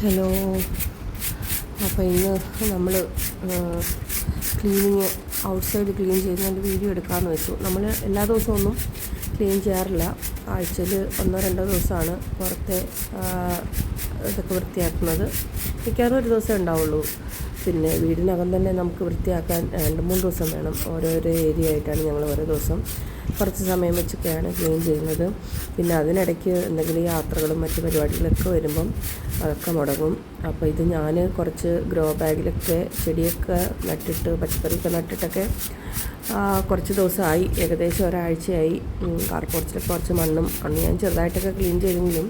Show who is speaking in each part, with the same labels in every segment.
Speaker 1: Hello. അപ്പോൾ ഇന്ന് നമ്മൾ ക്ലീനിങ് ഔട്ട് സൈഡ് ക്ലീൻ ചെയ്യുന്നതിന്റെ വീഡിയോ എടുക്കാമെന്ന് വെച്ചു. നമ്മൾ എല്ലാ ദിവസവും ഒന്നും ക്ലീൻ ചെയ്യാറില്ല. ആഴ്ചയിൽ ഒന്നോ രണ്ടോ ദിവസമാണ് പുറത്തെ ഇതൊക്കെ വൃത്തിയാക്കുന്നത്. മിക്കവാറും ഒരു ദിവസമേ ഉണ്ടാവുള്ളൂ. പിന്നെ വീടിനകം തന്നെ നമുക്ക് വൃത്തിയാക്കാൻ രണ്ട് മൂന്ന് ദിവസം വേണം. ഓരോരോ ഏരിയ ആയിട്ടാണ് ഞങ്ങൾ ഓരോ ദിവസം കുറച്ച് സമയം വെച്ചൊക്കെയാണ് ക്ലീൻ ചെയ്യുന്നത്. പിന്നെ അതിനിടയ്ക്ക് എന്തെങ്കിലും യാത്രകളും മറ്റു പരിപാടികളൊക്കെ വരുമ്പം അതൊക്കെ മുടങ്ങും. അപ്പോൾ ഇത് ഞാൻ കുറച്ച് ഗ്രോ ബാഗിലൊക്കെ ചെടിയൊക്കെ നട്ടിട്ട് പച്ചക്കറിയൊക്കെ നട്ടിട്ടൊക്കെ കുറച്ച് ദിവസമായി. ഏകദേശം ഒരാഴ്ചയായി. കാർപോർച്ചിലൊക്കെ കുറച്ച് മണ്ണും അന്ന് ഞാൻ ചെറുതായിട്ടൊക്കെ ക്ലീൻ ചെയ്തെങ്കിലും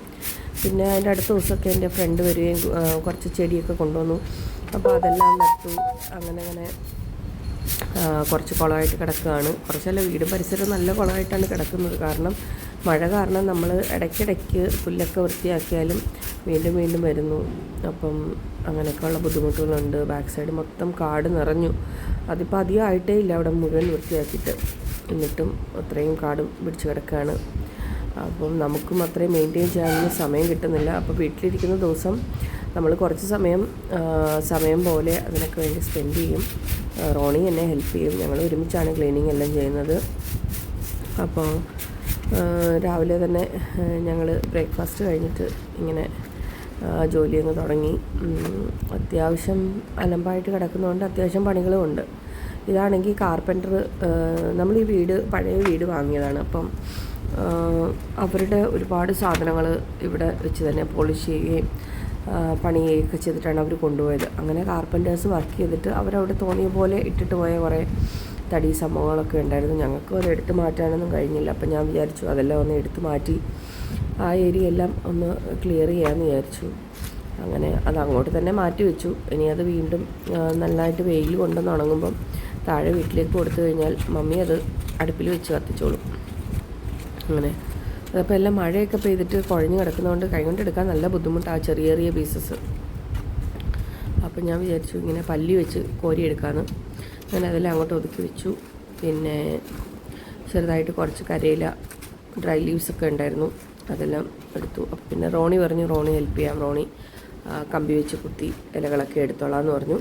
Speaker 1: പിന്നെ അതിന്റെ അടുത്ത ദിവസമൊക്കെ എന്റെ ഫ്രണ്ട് വരികയും കുറച്ച് ചെടിയൊക്കെ കൊണ്ടുവന്നു. അപ്പോൾ അതെല്ലാം നട്ടു. അങ്ങനെ അങ്ങനെ കുറച്ച് കുളമായിട്ട് കിടക്കുകയാണ്. കുറച്ചല്ല വീട് പരിസരം നല്ല കുളമായിട്ടാണ് കിടക്കുന്നത്. കാരണം മഴ കാരണം നമ്മൾ ഇടയ്ക്കിടയ്ക്ക് പുല്ലൊക്കെ വൃത്തിയാക്കിയാലും വീണ്ടും വീണ്ടും വരുന്നു. അപ്പം അങ്ങനെയൊക്കെയുള്ള ബുദ്ധിമുട്ടുകളുണ്ട്. ബാക്ക് സൈഡ് മൊത്തം കാട് നിറഞ്ഞു. അതിപ്പോൾ അധികം ആയിട്ടേ ഇല്ല. അവിടെ മുഴുവൻ വൃത്തിയാക്കിയിട്ട് എന്നിട്ടും അത്രയും കാടും പിടിച്ച് കിടക്കുകയാണ്. അപ്പം നമുക്കും അത്രയും മെയിന്റെയിൻ ചെയ്യാനൊന്നും സമയം കിട്ടുന്നില്ല. അപ്പോൾ വീട്ടിലിരിക്കുന്ന ദിവസം നമ്മൾ കുറച്ച് സമയം സമയം പോലെ അതിനൊക്കെ വേണ്ടി സ്പെൻഡ് ചെയ്യും. റോണി എന്നെ ഹെൽപ്പ് ചെയ്യും. ഞങ്ങൾ ഒരുമിച്ചാണ് ക്ലീനിങ് എല്ലാം ചെയ്യുന്നത്. അപ്പോൾ രാവിലെ തന്നെ ഞങ്ങൾ ബ്രേക്ക്ഫാസ്റ്റ് കഴിഞ്ഞിട്ട് ഇങ്ങനെ ജോലി അങ്ങ് തുടങ്ങി. അത്യാവശ്യം അലമ്പായിട്ട് കിടക്കുന്നതുകൊണ്ട് അത്യാവശ്യം പണികളും ഉണ്ട്. ഇതാണെങ്കിൽ കാർപ്പന്റർ നമ്മൾ ഈ വീട് പഴയ വീട് വാങ്ങിയതാണ്. അപ്പം അവരുടെ ഒരുപാട് സാധനങ്ങൾ ഇവിടെ വെച്ച് തന്നെ പോളിഷ് ചെയ്യുകയും ആ, പണിയുകയൊക്കെ ചെയ്തിട്ടാണ് അവർ കൊണ്ടുപോയത്. അങ്ങനെ കാർപ്പന്റേഴ്സ് വർക്ക് ചെയ്തിട്ട് അവരവിടെ തോന്നിയ പോലെ ഇട്ടിട്ട് പോയ കുറേ തടി സംഭവങ്ങളൊക്കെ ഉണ്ടായിരുന്നു. ഞങ്ങൾക്ക് അത് എടുത്ത് മാറ്റാനൊന്നും കഴിഞ്ഞില്ല. അപ്പം ഞാൻ വിചാരിച്ചു അതെല്ലാം ഒന്ന് എടുത്ത് മാറ്റി ആ ഏരിയ എല്ലാം ഒന്ന് ക്ലിയർ ചെയ്യാമെന്ന് വിചാരിച്ചു. അങ്ങനെ അത് അങ്ങോട്ട് തന്നെ മാറ്റി വെച്ചു. ഇനി അത് വീണ്ടും നന്നായിട്ട് വെയിൽ കൊണ്ടുവന്ന് ഉണങ്ങുമ്പം താഴെ വീട്ടിലേക്ക് കൊടുത്തു കഴിഞ്ഞാൽ മമ്മി അത് അടുപ്പിൽ വെച്ച് കത്തിച്ചോളും. അങ്ങനെ അതപ്പോൾ എല്ലാം മഴയൊക്കെ പെയ്തിട്ട് കുഴഞ്ഞ് കിടക്കുന്നതുകൊണ്ട് കൈകൊണ്ട് എടുക്കാൻ നല്ല ബുദ്ധിമുട്ടാണ് ചെറിയ ചെറിയ പീസസ് അപ്പോൾ ഞാൻ വിചാരിച്ചു ഇങ്ങനെ പല്ലി വെച്ച് കോരി കോരിയെടുക്കാമെന്ന് ഞാൻ അതെല്ലാം അങ്ങോട്ട് ഒതുക്കി വെച്ചു. പിന്നെ ചെറുതായിട്ട് കുറച്ച് കരയില ഡ്രൈ ലീവ്സ് ഒക്കെ ഉണ്ടായിരുന്നു. അതെല്ലാം എടുത്തു. അപ്പം പിന്നെ റോണി പറഞ്ഞു റോണി ഹെൽപ്പ് ചെയ്യാം റോണി കമ്പി വെച്ച് കുത്തി ഇലകളൊക്കെ എടുത്തോളാം എന്ന് പറഞ്ഞു.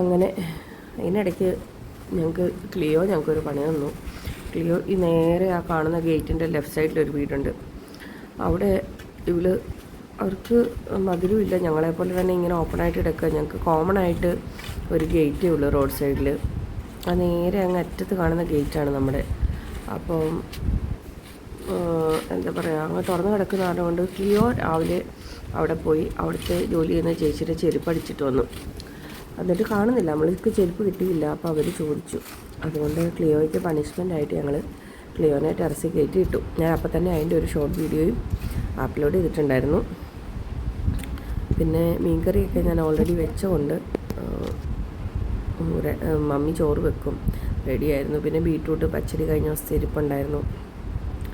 Speaker 1: അങ്ങനെ അതിനിടയ്ക്ക് ഞങ്ങൾക്ക് ക്ലിയോ ഞങ്ങൾക്കൊരു പണി തന്നു. ക്ലിയോ ഈ നേരെ ആ കാണുന്ന ഗേറ്റിന്റെ ലെഫ്റ്റ് സൈഡിലൊരു വീടുണ്ട്. അവിടെ ഇവൾ അവർക്ക് മധുരമില്ല ഞങ്ങളെപ്പോലെ തന്നെ ഇങ്ങനെ ഓപ്പൺ ആയിട്ട് കിടക്കുക. ഞങ്ങൾക്ക് കോമൺ ആയിട്ട് ഒരു ഗേറ്റേ ഉള്ളൂ റോഡ് സൈഡിൽ ആ നേരെ അങ്ങ് അറ്റത്ത് കാണുന്ന ഗേറ്റാണ് നമ്മുടെ. അപ്പം എന്താ പറയുക അങ്ങ് തുറന്ന് കിടക്കുന്ന കാരണം കൊണ്ട് ക്ലിയോ രാവിലെ അവിടെ പോയി അവിടുത്തെ ജോലി ചെയ്യുന്ന ചേച്ചിയുടെ ചെരുപ്പ് അടിച്ചിട്ട് വന്നു. എന്നിട്ട് കാണുന്നില്ല. നമ്മൾക്ക് ചെരുപ്പ് കിട്ടിയില്ല. അപ്പോൾ അവർ ചോദിച്ചു. അതുകൊണ്ട് ക്ലിയോയ്ക്ക് പണിഷ്മെന്റ് ആയിട്ട് ഞങ്ങൾ ക്ലിയോനെ ടെറസിൽ കയറ്റി ഇട്ടു. ഞാൻ അപ്പോൾ തന്നെ അതിന്റെ ഒരു ഷോർട്ട് വീഡിയോയും അപ്ലോഡ് ചെയ്തിട്ടുണ്ടായിരുന്നു. പിന്നെ മീൻകറിയൊക്കെ ഞാൻ ഓൾറെഡി വെച്ചുകൊണ്ട് മമ്മി ചോറ് വെക്കും. റെഡിയായിരുന്നു പിന്നെ ബീട്രൂട്ട് പച്ചടി കഴിഞ്ഞ ദിവസത്തെ ഇരിപ്പുണ്ടായിരുന്നു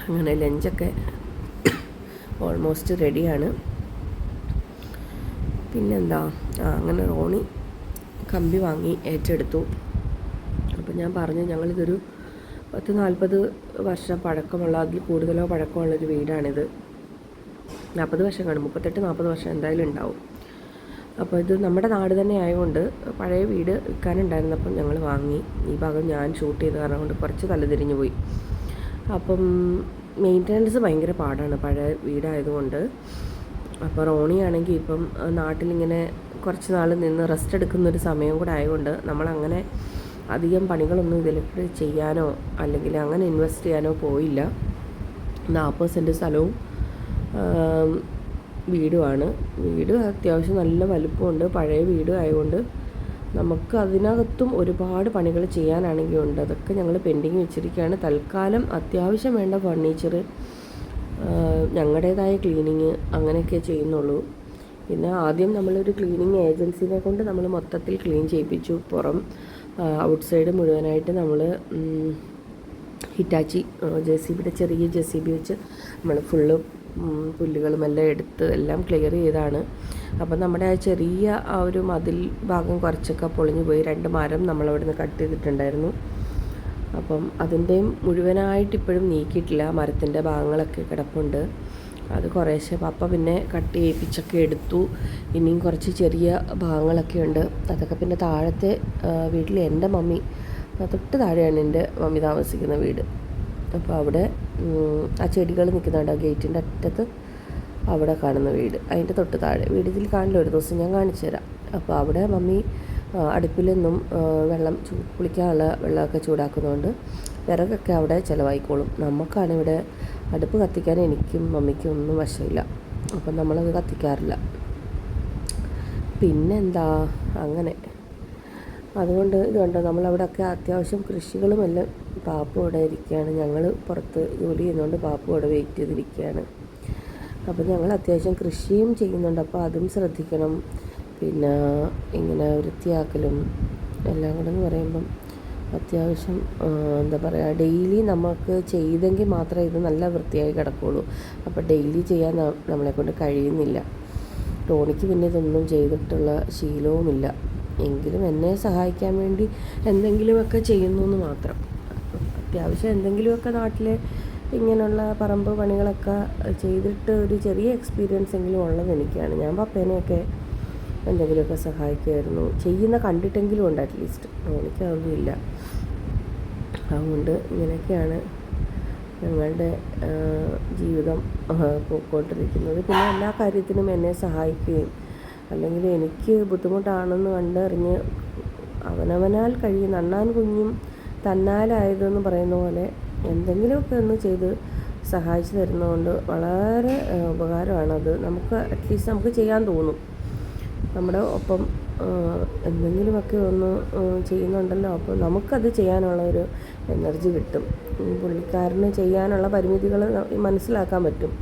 Speaker 1: അങ്ങനെ ലഞ്ചൊക്കെ ഓൾമോസ്റ്റ് റെഡിയാണ് പിന്നെന്താ? ആ അങ്ങനെ റോണി കമ്പി വാങ്ങി ഏറ്റെടുത്തു. അപ്പം ഞാൻ പറഞ്ഞു ഞങ്ങളിതൊരു പത്ത് നാൽപ്പത് വർഷം പഴക്കമുള്ള അതിൽ കൂടുതലോ പഴക്കമുള്ളൊരു വീടാണിത്. നാൽപ്പത് വർഷം കാണും. മുപ്പത്തെട്ട് നാൽപ്പത് വർഷം എന്തായാലും ഉണ്ടാവും. അപ്പോൾ ഇത് നമ്മുടെ നാട് തന്നെ ആയതുകൊണ്ട് പഴയ വീട് വിൽക്കാനുണ്ടായിരുന്നപ്പം ഞങ്ങൾ വാങ്ങി. ഈ ഭാഗം ഞാൻ ഷൂട്ട് ചെയ്ത് കാരണം കൊണ്ട് കുറച്ച് തലതിരിഞ്ഞു പോയി. അപ്പം മെയിന്റനൻസ് ഭയങ്കര പാടാണ് പഴയ വീടായതുകൊണ്ട്. അപ്പോൾ റോണിയാണെങ്കിൽ ഇപ്പം നാട്ടിലിങ്ങനെ കുറച്ച് നാൾ നിന്ന് റെസ്റ്റ് എടുക്കുന്നൊരു സമയം കൂടെ ആയതുകൊണ്ട് നമ്മളങ്ങനെ അധികം പണികളൊന്നും ഇതിലേക്ക് ചെയ്യാനോ അല്ലെങ്കിൽ അങ്ങനെ ഇൻവെസ്റ്റ് ചെയ്യാനോ പോയില്ല. നാൽപ്പത് സെന്റ് സ്ഥലവും വീടുമാണ്. വീട് അത്യാവശ്യം നല്ല വലുപ്പമുണ്ട്. പഴയ വീട് ആയതുകൊണ്ട് നമുക്ക് അതിനകത്തും ഒരുപാട് പണികൾ ചെയ്യാനാണെങ്കിൽ ഉണ്ട് അതൊക്കെ ഞങ്ങൾ പെൻഡിങ് വെച്ചിരിക്കുകയാണ്. തൽക്കാലം അത്യാവശ്യം വേണ്ട ഫർണിച്ചർ ഞങ്ങളുടേതായ ക്ലീനിങ് അങ്ങനെയൊക്കെ ചെയ്യുന്നുള്ളൂ. പിന്നെ ആദ്യം നമ്മളൊരു ക്ലീനിങ് ഏജൻസിനെ കൊണ്ട് നമ്മൾ മൊത്തത്തിൽ ക്ലീൻ ചെയ്യിപ്പിച്ചു. പുറം ഔട്ട് സൈഡ് മുഴുവനായിട്ട് നമ്മൾ ഹിറ്റാച്ചി ജെ സി ബിയുടെ ചെറിയ ജെ സി ബി വെച്ച് നമ്മൾ ഫുള്ള് പുല്ലുകളും എല്ലാം എടുത്ത് എല്ലാം ക്ലിയർ ചെയ്താണ്. അപ്പം നമ്മുടെ ആ ചെറിയ ആ ഒരു മതിൽ ഭാഗം കുറച്ചൊക്കെ പൊളിഞ്ഞു പോയി. രണ്ട് മരം നമ്മളവിടുന്ന് കട്ട് ചെയ്തിട്ടുണ്ടായിരുന്നു. അപ്പം അതിന്റെയും മുഴുവനായിട്ട് ഇപ്പോഴും നീക്കിയിട്ടില്ല. മരത്തിന്റെ ഭാഗങ്ങളൊക്കെ കിടപ്പുണ്ട്. അത് കുറേശ്ശെ പപ്പ പിന്നെ കട്ട് ചെയ്യിപ്പിച്ചൊക്കെ എടുത്തു. ഇനിയും കുറച്ച് ചെറിയ ഭാഗങ്ങളൊക്കെ ഉണ്ട്. അതൊക്കെ പിന്നെ താഴത്തെ വീട്ടിൽ എന്റെ മമ്മി തൊട്ട് താഴെയാണ് എന്റെ മമ്മി താമസിക്കുന്ന വീട്. അപ്പോൾ അവിടെ ആ ചെടികൾ നിൽക്കുന്നുണ്ട്. ആ ഗേറ്റിന്റെ അറ്റത്ത് അവിടെ കാണുന്ന വീട്. അതിന്റെ തൊട്ട് താഴെ. വീട് ഇതിൽ കാണില്ല. ഒരു ദിവസം ഞാൻ കാണിച്ചു തരാം അപ്പോൾ അവിടെ മമ്മി നിന്നും വെള്ളം ചൂ കുളിക്കാനുള്ള വെള്ളമൊക്കെ ചൂടാക്കുന്നതുകൊണ്ട് വിറകൊക്കെ അവിടെ ചിലവായിക്കോളും. നമുക്കാണ് ഇവിടെ അടുപ്പ് കത്തിക്കാൻ എനിക്കും മമ്മിക്കും ഒന്നും വശമില്ല. അപ്പം നമ്മളത് കത്തിക്കാറില്ല. പിന്നെന്താ? അങ്ങനെ. അതുകൊണ്ട് ഇത് കണ്ടോ നമ്മളവിടെയൊക്കെ അത്യാവശ്യം കൃഷികളും എല്ലാം പാപ്പു അവിടെ ഇരിക്കുകയാണ്. ഞങ്ങൾ പുറത്ത് ജോലി ചെയ്യുന്നതുകൊണ്ട് പാപ്പു ഇവിടെ വെയിറ്റ് ചെയ്തിരിക്കുകയാണ്. അപ്പം ഞങ്ങൾ അത്യാവശ്യം കൃഷിയും ചെയ്യുന്നുണ്ട്. അപ്പോൾ അതും ശ്രദ്ധിക്കണം. പിന്നെ ഇങ്ങനെ വൃത്തിയാക്കലും എല്ലാം കൂടെ എന്ന് പറയുമ്പം അത്യാവശ്യം എന്താ പറയുക ഡെയിലി നമുക്ക് ചെയ്തെങ്കിൽ മാത്രമേ ഇത് നല്ല വൃത്തിയായി കിടക്കുകയുള്ളൂ അപ്പോൾ ഡെയിലി ചെയ്യാൻ നമ്മളെക്കൊണ്ട് നമ്മളെ കൊണ്ട് കഴിയുന്നില്ല. ടോണിക്ക് പിന്നെ ഇതൊന്നും ചെയ്തിട്ടുള്ള ശീലവുമില്ല. എങ്കിലും എന്നെ സഹായിക്കാൻ വേണ്ടി എന്തെങ്കിലുമൊക്കെ ചെയ്യുന്നു എന്ന് മാത്രം. അത്യാവശ്യം എന്തെങ്കിലുമൊക്കെ നാട്ടിലെ ഇങ്ങനെയുള്ള പറമ്പ് പണികളൊക്കെ ചെയ്തിട്ട് ഒരു ചെറിയ എക്സ്പീരിയൻസ് എങ്കിലും ഉള്ളത് എനിക്കാണ്. ഞാൻ പപ്പേനെയൊക്കെ എന്തെങ്കിലുമൊക്കെ സഹായിക്കുമായിരുന്നു. ചെയ്യുന്ന കണ്ടിട്ടെങ്കിലും ഉണ്ട് അറ്റ്ലീസ്റ്റ് എനിക്കതൊന്നും ഇല്ല അതുകൊണ്ട് ഇങ്ങനെയൊക്കെയാണ് ഞങ്ങളുടെ ജീവിതം പോയിക്കൊണ്ടിരിക്കുന്നത്. പിന്നെ എല്ലാ കാര്യത്തിനും എന്നെ സഹായിക്കുകയും അല്ലെങ്കിൽ എനിക്ക് ബുദ്ധിമുട്ടാണെന്ന് കണ്ടറിഞ്ഞ് അവനവനാൽ കഴിയും. അണ്ണാൻ കുഞ്ഞും തന്നാലായതെന്ന് പറയുന്ന പോലെ എന്തെങ്കിലുമൊക്കെ ഒന്ന് ചെയ്ത് സഹായിച്ചു തരുന്നതുകൊണ്ട് വളരെ ഉപകാരമാണത് നമുക്ക് അറ്റ്ലീസ്റ്റ് നമുക്ക് ചെയ്യാൻ തോന്നും. നമ്മുടെ ഒപ്പം എന്തെങ്കിലുമൊക്കെ ഒന്ന് ചെയ്യുന്നുണ്ടല്ലോ. അപ്പോൾ നമുക്കത് ചെയ്യാനുള്ള ഒരു എനർജി കിട്ടും. പുള്ളിക്കാരന് ചെയ്യാനുള്ള പരിമിതികൾ മനസ്സിലാക്കാൻ പറ്റും.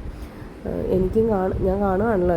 Speaker 1: എനിക്കും കാണും ഞാൻ കാണുകയാണല്ലോ